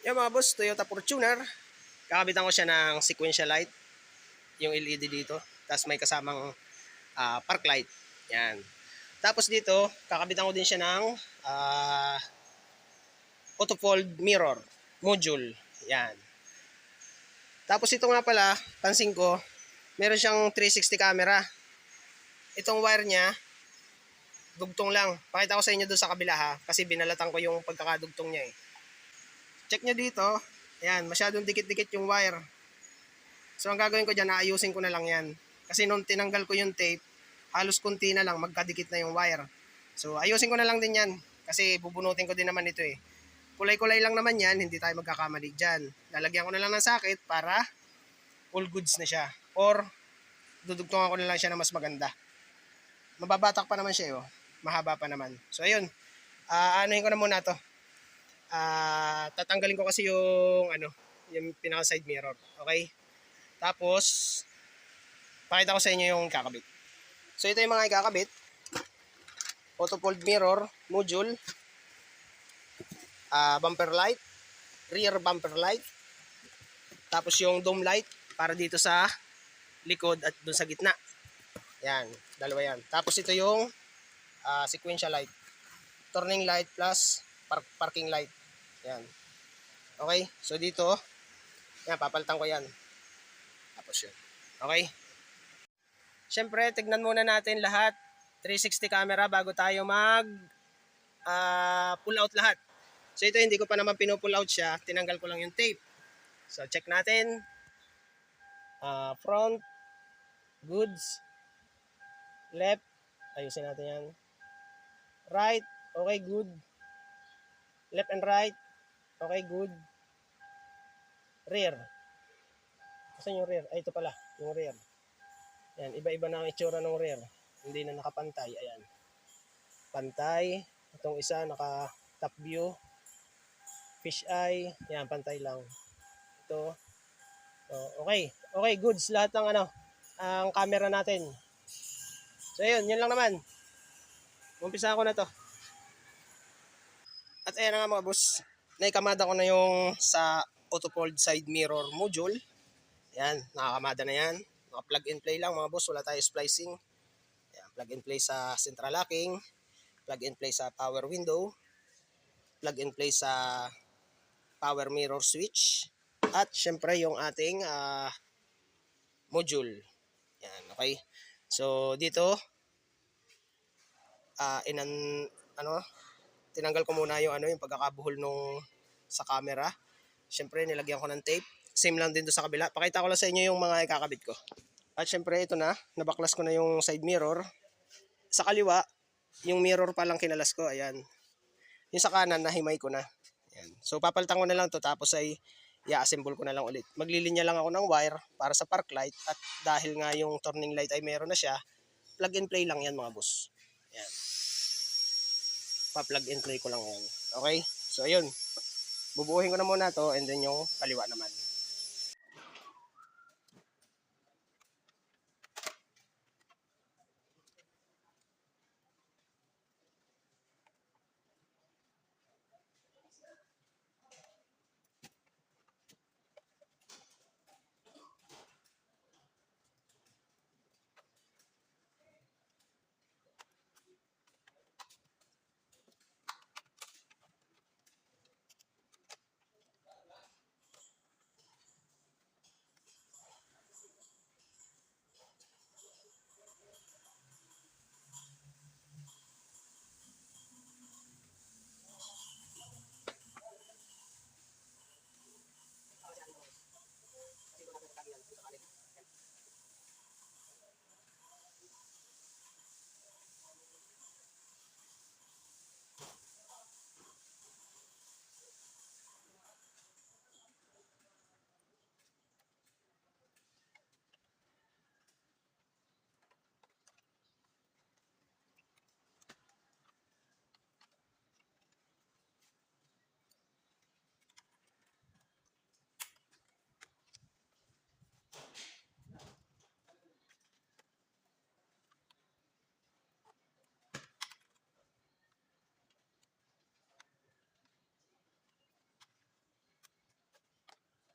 Yung mga boss, Toyota Fortuner. Kakabitan ko siya ng sequential light. Yung LED dito. Tapos may kasamang ah, park light. Yan. Tapos dito, kakabitan ko din siya ng ah, auto fold mirror module. Yan. Tapos ito nga pala, pansin ko, meron siyang 360 camera. Itong wire niya, dugtong lang. Pakita ko sa inyo doon sa kabila ha, kasi binalatan ko yung pagkakadugtong niya eh. Check nyo dito, ayan, masyadong dikit-dikit yung wire. So ang gagawin ko dyan, aayusin ko na lang yan. Kasi nung tinanggal ko yung tape, halos kunti na lang, magkadikit na yung wire. So ayusin ko na lang din yan, kasi bubunutin ko din naman ito eh. Kulay-kulay lang naman yan, hindi tayo magkakamali dyan. Lalagyan ko na lang ng sakit para all goods na siya. Or dudugtungan ko na lang siya na mas maganda. Mababatak pa naman siya, eh, oh. mahaba pa naman. So ayun, Ah, anuhin ko na muna to. Ah, tatanggalin ko kasi yung ano, yung pinaka side mirror. Okay? Tapos pakita ko sa inyo yung kakabit. So ito yung mga ikakabit. Auto fold mirror module. Ah, bumper light, rear bumper light. Tapos yung dome light para dito sa likod at dun sa gitna. Yan, dalawa yan. Tapos ito yung ah, sequential light. Turning light plus park, parking light. Yan. Okay? So dito, yan, papalitan ko yan. Tapos yun. Okay? Siyempre, tignan muna natin lahat. 360 camera bago tayo mag ah, pull out lahat. So ito, hindi ko pa naman pinupull out siya. Tinanggal ko lang yung tape. So check natin. Ah, front. Goods. Left. Ayusin natin yan. Right. Okay, good. Left and right. Okay, good. Rear. Saan yung rear? Ay, ito pala. Yung rear. Yan, iba-iba na ang itsura ng rear. Hindi na nakapantay. Ayan. Pantay. Itong isa, naka top view. Fish eye. Yan, pantay lang. Ito. Oh, okay. Okay, goods. Lahat ng ano, ang camera natin. So, yun. Yun lang naman. Umpisa ko na to. At ayan na nga mga boss. Naikamada ko na yung sa auto fold side mirror module. Yan, nakakamada na yan. Naka plug and play lang mga boss, wala tayo splicing. Yan, plug and play sa central locking, plug and play sa power window, plug and play sa power mirror switch, at syempre yung ating ah, module. Yan, okay? So dito, ah inan ano tinanggal ko muna yung ano yung pagkakabuhol nung sa camera. Syempre nilagyan ko ng tape. Same lang din do sa kabila. Pakita ko lang sa inyo yung mga ikakabit ko. At syempre ito na, nabaklas ko na yung side mirror. Sa kaliwa, yung mirror pa lang kinalas ko, ayan. Yung sa kanan, nahimay ko na. Ayan. So papalitan ko na lang to tapos ay i-assemble ko na lang ulit. Maglilinya lang ako ng wire para sa park light at dahil nga yung turning light ay meron na siya, plug and play lang yan mga boss. Ayan pa-plug and play ko lang yan. Okay? So, ayun. Bubuuhin ko na muna to and then yung kaliwa naman.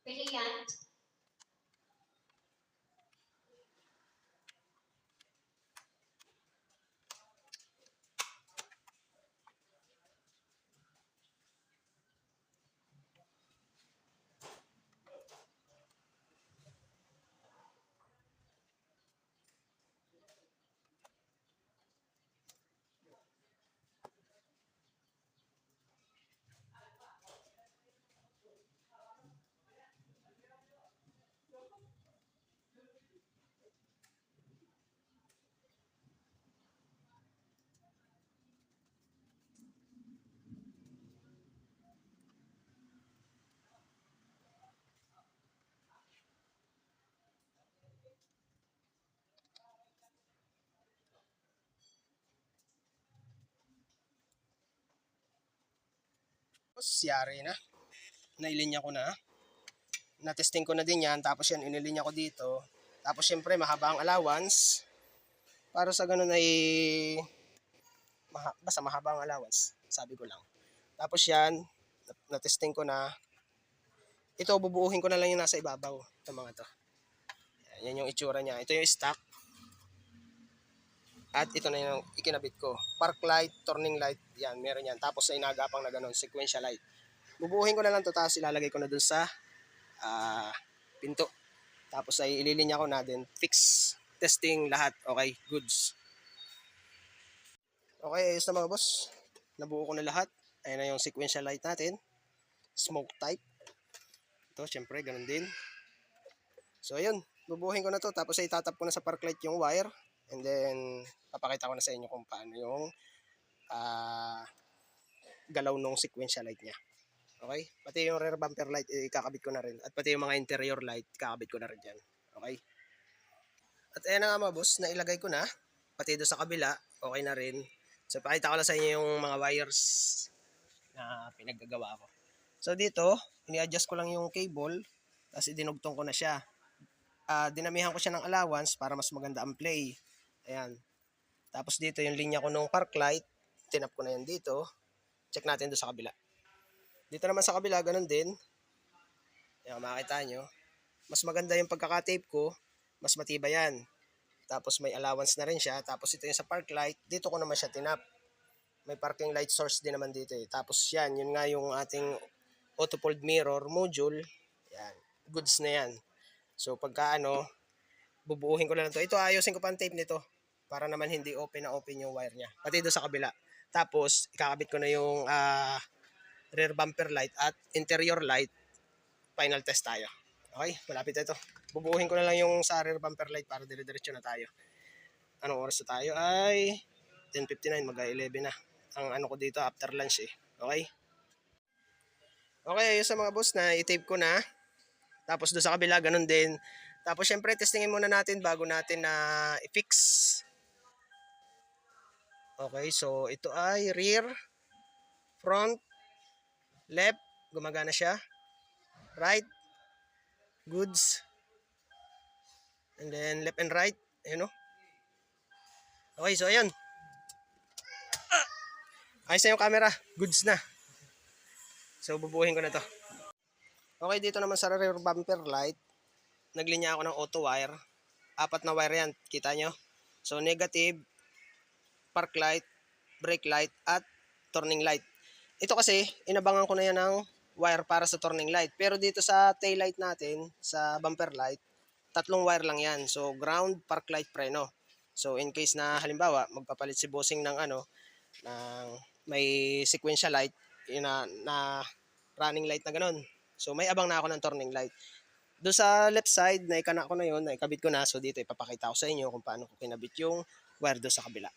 飞行员。Tapos yari na. Nailinya ko na. Natesting ko na din yan. Tapos yan, inilinya ko dito. Tapos syempre, mahaba ang allowance. Para sa ganun ay... Maha, basta mahaba ang allowance. Sabi ko lang. Tapos yan, nat- natesting ko na. Ito, bubuuhin ko na lang yung nasa ibabaw. Ito mga to. Yan, yan yung itsura niya. Ito yung stock. At ito na yung ikinabit ko. Park light, turning light, yan, meron yan. Tapos ay nagapang na ganun, sequential light. Bubuhin ko na lang to tapos ilalagay ko na dun sa ah, pinto. Tapos ay ililinya ko na din. Fix. Testing lahat. Okay, goods. Okay, ayos na mga boss. Nabuo ko na lahat. Ayan na yung sequential light natin. Smoke type. Ito, syempre, ganun din. So, ayun. Bubuhin ko na to. Tapos ay tatap ko na sa park light yung wire. And then, papakita ko na sa inyo kung paano yung ah, galaw nung sequential light niya. Okay? Pati yung rear bumper light, eh, ko na rin. At pati yung mga interior light, kakabit ko na rin dyan. Okay? At ayan na nga mga boss, nailagay ko na. Pati doon sa kabila, okay na rin. So, pakita ko lang sa inyo yung mga wires na pinaggagawa ko. So, dito, ini-adjust ko lang yung cable, tapos idinugtong ko na siya. Ah, dinamihan ko siya ng allowance para mas maganda ang play. Ayan. Tapos dito yung linya ko nung park light, tinap ko na yan dito. Check natin doon sa kabila. Dito naman sa kabila, ganun din. Ayan, makikita nyo. Mas maganda yung pagkakatape ko, mas matibay yan. Tapos may allowance na rin siya. Tapos ito yung sa park light, dito ko naman siya tinap. May parking light source din naman dito eh. Tapos yan, yun nga yung ating auto fold mirror module. Yan, goods na yan. So pagka ano, bubuuhin ko lang to. Ito ayusin ko pa ang tape nito para naman hindi open na open yung wire niya. Pati doon sa kabila. Tapos ikakabit ko na yung ah, rear bumper light at interior light. Final test tayo. Okay, malapit na ito. Bubuuhin ko na lang yung sa rear bumper light para dire-diretso na tayo. Anong oras na tayo? Ay 10.59, mag-11 na. Ang ano ko dito after lunch eh. Okay? Okay, ayun sa mga boss na i-tape ko na. Tapos doon sa kabila, ganun din. Tapos syempre, testingin muna natin bago natin na i-fix. Okay, so ito ay rear, front, left, gumagana siya. Right, goods. And then left and right, ayun o. Okay, so ayan. Ah! Ayos na yung camera, goods na. So bubuhin ko na to. Okay, dito naman sa rear bumper light, naglinya ako ng auto wire. Apat na wire yan, kita nyo? So negative, park light, brake light, at turning light. Ito kasi, inabangan ko na yan ng wire para sa turning light. Pero dito sa tail light natin, sa bumper light, tatlong wire lang yan. So ground, park light, preno. So in case na halimbawa, magpapalit si bossing ng ano, ng may sequential light, na, na running light na ganun. So may abang na ako ng turning light. Doon sa left side, naikana ko na yun, naikabit ko na. So dito ipapakita ko sa inyo kung paano ko kinabit yung wire doon sa kabila.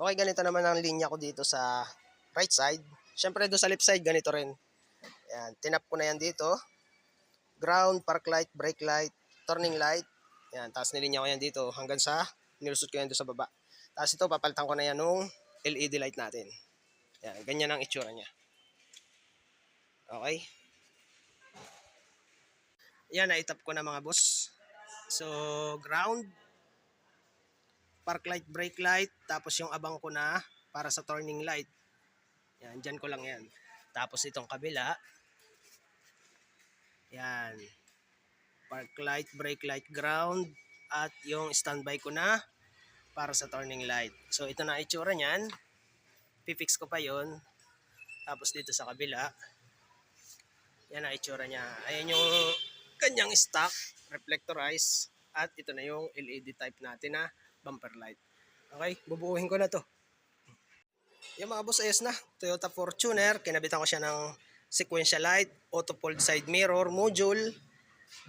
Okay, ganito naman ang linya ko dito sa right side. Siyempre doon sa left side, ganito rin. Yan, tinap ko na yan dito. Ground, park light, brake light, turning light. Yan, tapos nilinya ko yan dito hanggang sa nilusot ko yan doon sa baba. Tapos ito, papalitan ko na yan nung LED light natin. Yan, ganyan ang itsura niya. Okay. Yan, naitap ko na mga boss. So, ground, park light, brake light, tapos yung abang ko na para sa turning light. Yan, dyan ko lang yan. Tapos itong kabila, Yan. Park light, brake light, ground, at yung standby ko na para sa turning light. So ito na itsura niyan. Pipix ko pa yon. Tapos dito sa kabila, yan ang itsura niya. Ayan yung kanyang stock, reflectorized. At ito na yung LED type natin na bumper light. Okay, bubuuhin ko na to. Yung mga boss, ayos na. Toyota Fortuner, kinabitan ko siya ng sequential light, auto fold side mirror, module,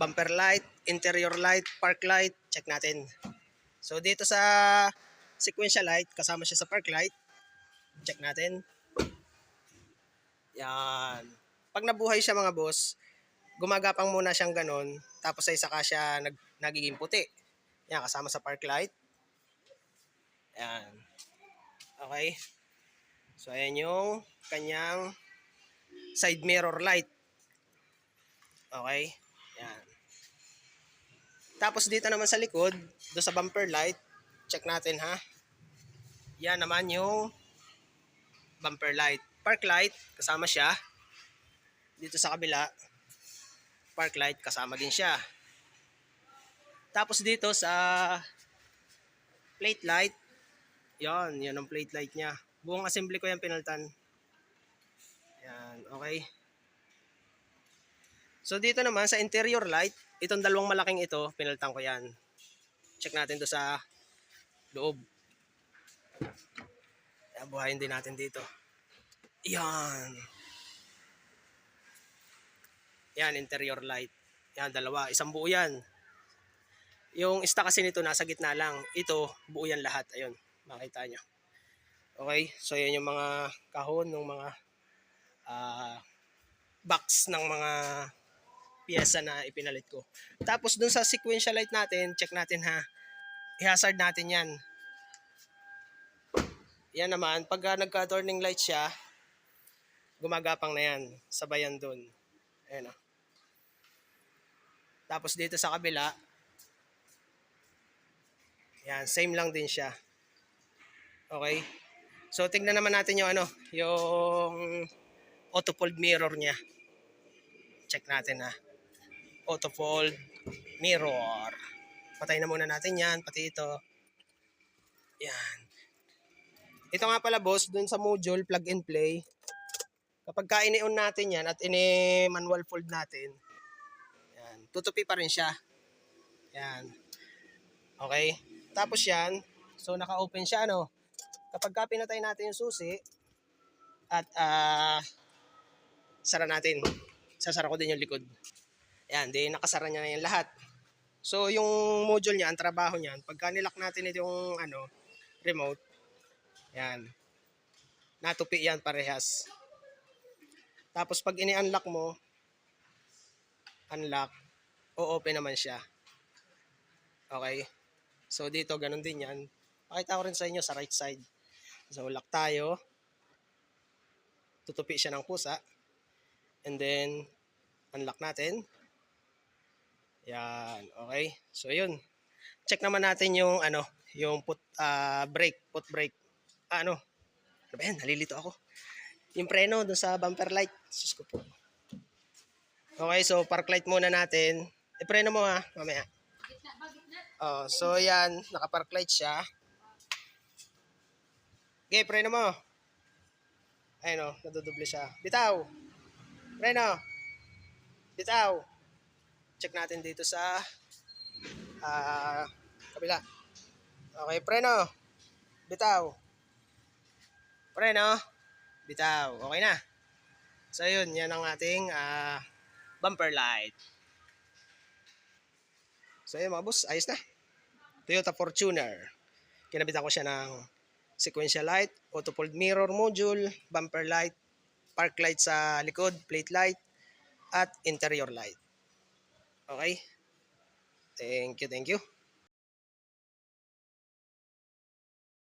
bumper light, interior light, park light. Check natin. So dito sa sequential light, kasama siya sa park light. Check natin. Yan. Pag nabuhay siya mga boss, gumagapang muna siyang ganon, tapos ay saka siya nag, nagiging puti. Yan, kasama sa park light. Yan. Okay. So, ayan yung kanyang side mirror light. Okay. Yan. Tapos dito naman sa likod, do sa bumper light, check natin ha. Yan naman yung bumper light. Park light, kasama siya. Dito sa kabila, park light, kasama din siya. Tapos dito sa plate light, yan, yan ang plate light niya. Buong assembly ko yan pinaltan. Yan, okay. So dito naman sa interior light, itong dalawang malaking ito, pinaltan ko yan. Check natin to sa loob. Yan, buhayin din natin dito. Yan. Yan, interior light. Yan, dalawa. Isang buo yan. Yung ista kasi nito nasa gitna lang. Ito, buo yan lahat. Ayun, makita nyo. Okay, so yan yung mga kahon ng mga ah, box ng mga piyesa na ipinalit ko. Tapos dun sa sequential light natin, check natin ha. I-hazard natin yan. Yan naman, pag nagka-turning light siya, gumagapang na yan. Sabayan dun. Ayan o. Tapos dito sa kabila, yan, same lang din siya. Okay? So, tingnan naman natin yung ano, yung auto fold mirror niya. Check natin ha. Auto fold mirror. Patay na muna natin yan, pati ito. Yan. Ito nga pala boss, dun sa module, plug and play. Kapag ka ini-on natin yan at ini-manual fold natin, yan, tutupi pa rin siya. Yan. Okay? Tapos yan, so naka-open siya, ano? Kapag ka pinatay natin yung susi, at ah sara natin. Sasara ko din yung likod. Yan, di nakasara niya na yung lahat. So, yung module niya, ang trabaho niyan, pagka nilock natin ito yung ano, remote, yan, natupi yan parehas. Tapos pag ini-unlock mo, unlock, o-open naman siya. Okay? So dito, ganun din yan. Pakita ko rin sa inyo sa right side. So lock tayo. Tutupi siya ng kusa. And then, unlock natin. Yan, okay? So yun. Check naman natin yung ano, yung put ah, brake, put brake. Ah, ano? Ano ba yan? Nalilito ako. Yung preno dun sa bumper light. Sus ko po. Okay, so park light muna natin. I-preno mo ha, mamaya. Oh, so yan, naka-park light siya. Okay, preno mo. Ayun o, nadudoble siya. Bitaw! Preno! Bitaw! Check natin dito sa ah kabila. Okay, preno. Bitaw. Preno. Bitaw. Okay na. So yun, yan ang ating ah, bumper light. So yun mga boss, ayos na. Toyota Fortuner. Kinabitan ko siya ng sequential light, auto fold mirror module, bumper light, park light sa likod, plate light, at interior light. Okay? Thank you, thank you.